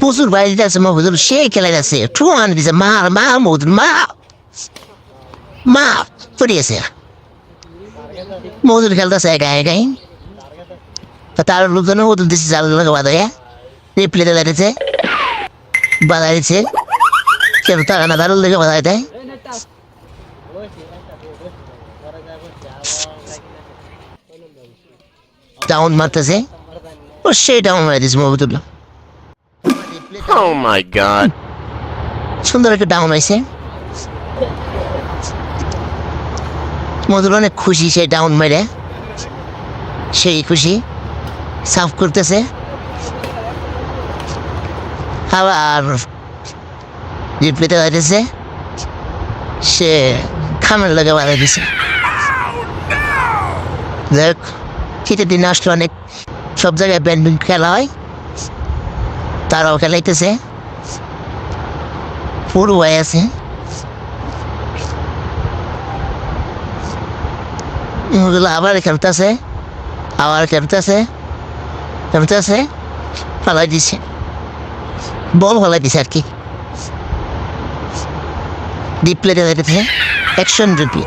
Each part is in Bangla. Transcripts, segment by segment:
প্রচুর বাড়িতে আছে মহুদুল সে খেলে যাচ্ছে টুয়ান দিছে মার মা মহুদুল মা মা পড়িয়েছে খেলতেছে একা একাই তার লোকজন মহুদুল দিচ্ছে দিচ্ছে টাকা না মারতেছে ও সেই ডাউন মারা দিয়েছে মহুদুল্লাহ Oh my god. সুন্দর একটা ডাউন হয়েছে মধুর অনেক খুশি সে ডাউন মেরে। সেই খুশি? সাফ করতেছে। আবার রিপ্লেতে দাঁড়িয়েছে সে খামের লাগে বাধা দিছে। দেখ শীতের দিনে আসলে অনেক সব জায়গায় ব্যান্ডিং খেলা হয়। তারাও খেলাইতেছে। হয়ে আছে। আবার খেলতেছে। আবার খেলতেছে। খেলতেছে। ফালাই দিছে। বল ফালাই দিছে আর কি। ডিপ প্লেটে দিতেছে অ্যাকশন রুপি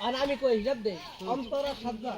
আর আমি কই হিসাব দে অন্তরা সাজ্জা